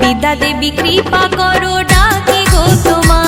বিদ্যা দেবী কৃপা করো ডাকে গো তোমার